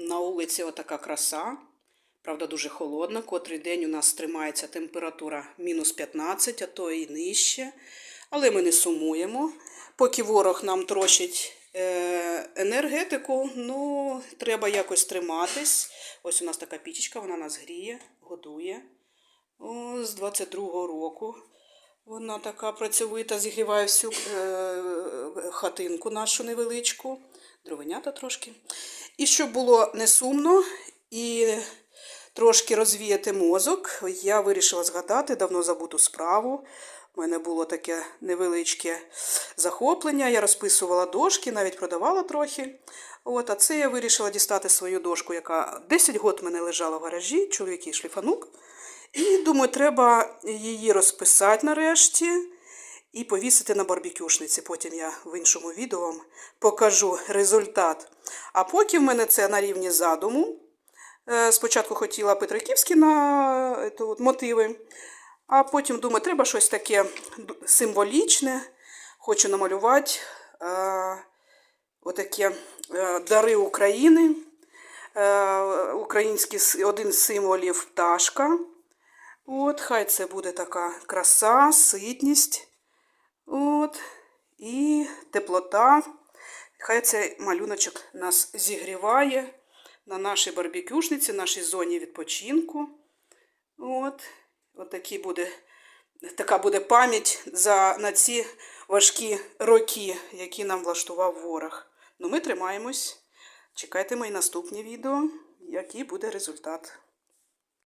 На вулиці отака краса. Правда, дуже холодно. Котрий день у нас тримається температура мінус 15, а то і нижче. Але ми не сумуємо. Поки ворог нам трощить е, енергетику, ну, треба якось триматись. Ось у нас така пічечка, вона нас гріє, годує. О, з 22-го року. Вона така працьовита, зігріває всю е, хатинку нашу невеличку, дровенята трошки. І щоб було не сумно і трошки розвіяти мозок, я вирішила згадати давно забуту справу. У мене було таке невеличке захоплення. Я розписувала дошки, навіть продавала трохи. От, а це я вирішила дістати свою дошку, яка 10 років мене лежала в гаражі, чоловік шліфанук. І думаю, треба її розписати нарешті і повісити на барбекюшниці. Потім я в іншому відео вам покажу результат. А поки в мене це на рівні задуму. Е, Спочатку хотіла петриківські на от, мотиви, а потім думаю, треба щось таке символічне. Хочу намалювати е, отакі е, дари України. Е, український один з символів пташка. От, хай це буде така краса, ситність. От, і теплота. Хай цей малюночок нас зігріває на нашій барбекюшниці, нашій зоні відпочинку. От, от буде, така буде пам'ять за, на ці важкі роки, які нам влаштував ворог. Ну, ми тримаємось. Чекайте мої наступні відео, який буде результат.